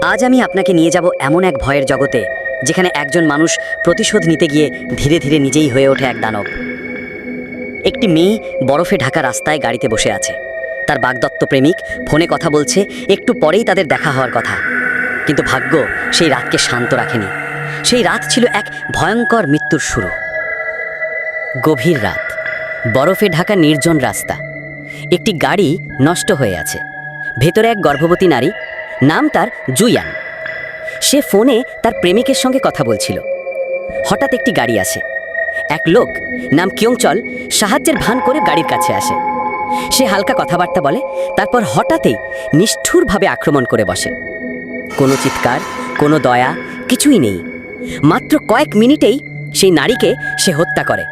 আজ আমি আপনাকে নিয়ে যাব এমন এক ভয়ের জগতে, যেখানে একজন মানুষ প্রতিশোধ নিতে গিয়ে ধীরে ধীরে নিজেই হয়ে ওঠে এক দানব। একটি মেয়ে বরফে ঢাকা রাস্তায় গাড়িতে বসে আছে। তার বাগদত্ত প্রেমিক ফোনে কথা বলছে, একটু পরেই তাদের দেখা হওয়ার কথা। কিন্তু ভাগ্য সেই রাতকে শান্ত রাখেনি। সেই রাত ছিল এক ভয়ঙ্কর মৃত্যুর শুরু। গভীর রাত। বরফে ঢাকা নির্জন রাস্তা। একটি গাড়ি নষ্ট হয়ে আছে। ভেতরে এক গর্ভবতী নারী নাম তার জুয়ান। সে ফোনে তার প্রেমিকের সঙ্গে কথা বলছিল। হঠাৎ একটি গাড়ি আসে। এক লোক, নাম কিয়ংচল, সাহায্যের ভান করে গাড়ির কাছে আসে। সে হালকা কথাবার্তা বলে, তারপর হঠাৎই নিষ্ঠুরভাবে আক্রমণ করে বসে। কোনো চিৎকার, কোনো দয়া, কিছুই নেই। মাত্র কয়েক মিনিটেই সেই নারীকে সে হত্যা করে।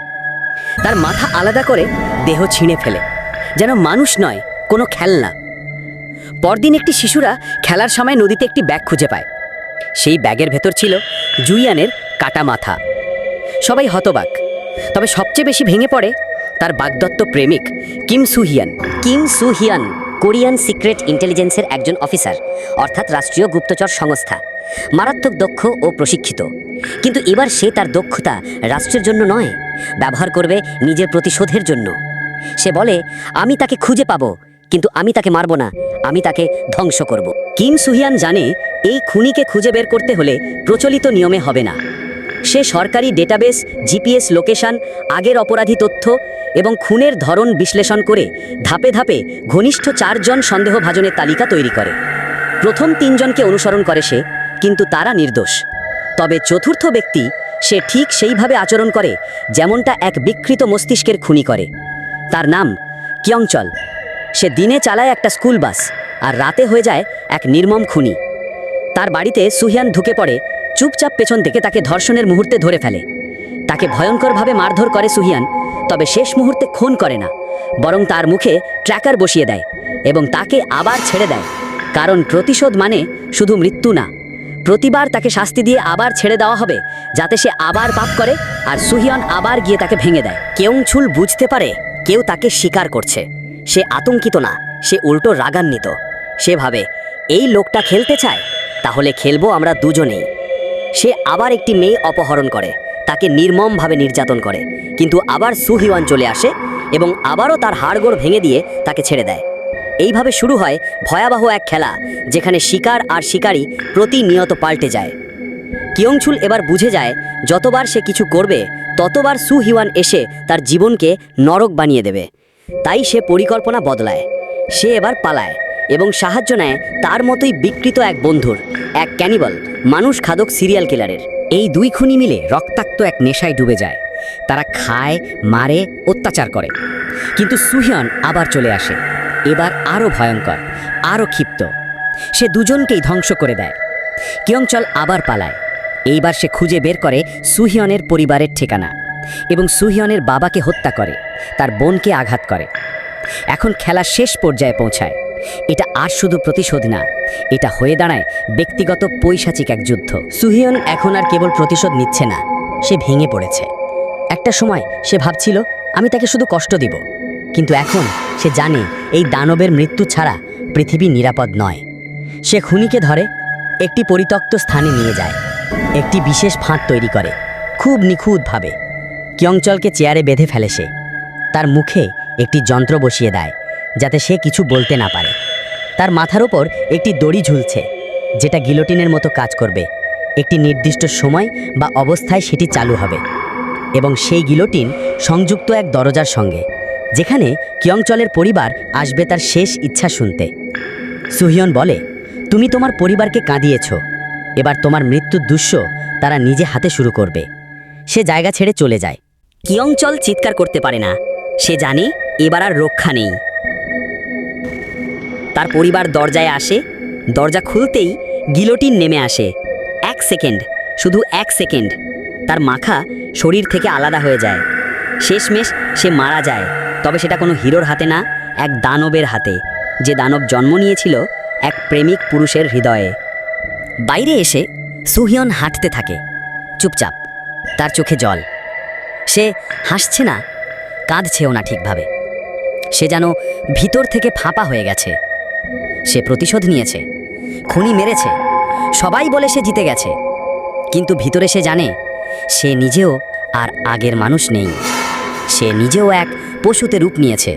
তার মাথা আলাদা করে দেহ ছিঁড়ে ফেলে। যেন মানুষ নয়, কোনো খেলনা। পরদিন একটি শিশুরা খেলার সময় নদীতে একটি ব্যাগ খুঁজে পায়। সেই ব্যাগের ভেতর ছিল জুইয়ানের কাটা মাথা। সবাই হতবাক। তবে সবচেয়ে বেশি ভেঙে পড়ে তার বাগদত্ত প্রেমিক Kim Soohyun Kim Soohyun Korean secret ইন্টেলিজেন্সের একজন অফিসার, অর্থাৎ রাষ্ট্রীয় গুপ্তচর সংস্থা। মারাত্মক দক্ষ ও প্রশিক্ষিত। কিন্তু এবার সে তার দক্ষতা রাষ্ট্রের জন্য নয়, ব্যবহার করবে নিজের প্রতিশোধের জন্য। সে বলে, আমি তাকে খুঁজে পাবো কিন্তু আমি তাকে মারব না, আমি তাকে ধ্বংস করব। কিম সুহিয়ান জানে এই খুনিকে খুঁজে বের করতে হলে প্রচলিত নিয়মে হবে না। সে সরকারি ডেটাবেস, জিপিএস লোকেশন, আগের অপরাধী তথ্য এবং খুনের ধরন বিশ্লেষণ করে ধাপে ধাপে ঘনিষ্ঠ চারজন সন্দেহভাজনের তালিকা তৈরি করে। প্রথম তিনজনকে অনুসরণ করে সে, কিন্তু তারা নির্দোষ। তবে চতুর্থ ব্যক্তি সে ঠিক সেইভাবে আচরণ করে যেমনটা এক বিকৃত মস্তিষ্কের খুনি করে। তার নাম কিয়ংচল। সে দিনে চালায় একটা স্কুল বাস, আর রাতে হয়ে যায় এক নির্মম খুনি। তার বাড়িতে সুহিয়ান ঢুকে পড়ে, চুপচাপ পেছন থেকে তাকে ধর্ষণের মুহূর্তে ধরে ফেলে। তাকে ভয়ঙ্করভাবে মারধর করে সুহিয়ান, তবে শেষ মুহূর্তে খুন করে না, বরং তার মুখে ট্র্যাকার বসিয়ে দেয় এবং তাকে আবার ছেড়ে দেয়। কারণ প্রতিশোধ মানে শুধু মৃত্যু না। প্রতিবার তাকে শাস্তি দিয়ে আবার ছেড়ে দেওয়া হবে, যাতে সে আবার পাপ করে, আর সুহিয়ান আবার গিয়ে তাকে ভেঙে দেয়। কেউংছুল বুঝতে পারে, কেউ তাকে স্বীকার করছে। সে আতঙ্কিত না, সে উল্টো রাগান্বিত। সে ভাবে, এই লোকটা খেলতে চায়? তাহলে খেলব আমরা দুজনেই। সে আবার একটি মেয়ে অপহরণ করে, তাকে নির্মমভাবে নির্যাতন করে, কিন্তু আবার সুহিওয়ান চলে আসে এবং আবারও তার হাড়গোড় ভেঙে দিয়ে তাকে ছেড়ে দেয়। এইভাবে শুরু হয় ভয়াবহ এক খেলা, যেখানে শিকার আর শিকারী প্রতিনিয়ত পাল্টে যায়। কিয়ংছুল এবার বুঝে যায়, যতবার সে কিছু করবে, ততবার সুহিওয়ান এসে তার জীবনকে নরক বানিয়ে দেবে। তাই সে পরিকল্পনা বদলায়। সে এবার পালায় এবং সাহায্য নেয় তার মতোই বিকৃত এক বন্ধুর, এক ক্যানিবল, মানুষ খাদক সিরিয়াল কিলারের। এই দুই খুনি মিলে রক্তাক্ত এক নেশায় ডুবে যায়। তারা খায়, মারে, অত্যাচার করে। কিন্তু সুহিয়ন আবার চলে আসে। এবার আরও ভয়ঙ্কর আরও ক্ষিপ্ত। সে দুজনকেই ধ্বংস করে দেয়। কিয়ংচল আবার পালায়। এইবার সে খুঁজে বের করে সুহিয়নের পরিবারের ঠিকানা এবং সুহিয়নের বাবাকে হত্যা করে। তার বোনকে আঘাত করে। এখন খেলা শেষ পর্যায়ে পৌঁছায়। এটা আর শুধু প্রতিশোধ না, এটা হয়ে দাঁড়ায় ব্যক্তিগত পৈশাচিক এক যুদ্ধ। সুহিয়ন এখন আর কেবল প্রতিশোধ নিচ্ছে না, সে ভেঙে পড়েছে। একটা সময় সে ভাবছিল, আমি তাকে শুধু কষ্ট দিব। কিন্তু এখন সে জানে এই দানবের মৃত্যু ছাড়া পৃথিবী নিরাপদ নয়। সে খুনিকে ধরে একটি পরিত্যক্ত স্থানে নিয়ে যায়, একটি বিশেষ ফাঁদ তৈরি করে, খুব নিখুঁতভাবে। কিয়ংচলকে চেয়ারে বেঁধে ফেলে সে। তার মুখে একটি যন্ত্র বসিয়ে দেয়, যাতে সে কিছু বলতে না পারে। তার মাথার ওপর একটি দড়ি ঝুলছে, যেটা গিলোটিনের মতো কাজ করবে। একটি নির্দিষ্ট সময় বা অবস্থায় সেটি চালু হবে। এবং সেই গিলোটিন সংযুক্ত এক দরজার সঙ্গে, যেখানে কিয়ংচলের পরিবার আসবে তার শেষ ইচ্ছা শুনতে। সুহিয়ন বলে, তুমি তোমার পরিবারকে কাঁদিয়েছ। এবার তোমার মৃত্যুর দুঃস্ব তারা নিজে হাতে শুরু করবে। সে জায়গা ছেড়ে চলে যায়। কিয়ংচল চিৎকার করতে পারে না। সে জানে এবার আর রক্ষা নেই। তার পরিবার দরজায় আসে, দরজা খুলতেই গিলোটিন নেমে আসে। এক সেকেন্ড, শুধু এক সেকেন্ড। তার মাখা শরীর থেকে আলাদা হয়ে যায়। শেষমেশ সে মারা যায়, তবে সেটা কোনো হিরোর হাতে না, এক দানবের হাতে। যে দানব জন্ম নিয়েছিল এক প্রেমিক পুরুষের হৃদয়ে। বাইরে এসে সুহিয়ন হাঁটতে থাকে। চুপচাপ, তার চোখে জল। সে হাসছে না কাঁদছেও না ঠিকভাবে। সে যেন ভিতর থেকে ফাঁপা হয়ে গেছে। সে প্রতিশোধ নিয়েছে। খুনি মেরেছে। সবাই বলে সে জিতে গেছে। কিন্তু ভিতরে সে জানে, সে নিজেও আর আগের মানুষ নেই। সে নিজেও এক পশুতে রূপ নিয়েছে,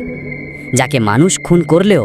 যাকে মানুষ খুন করলেও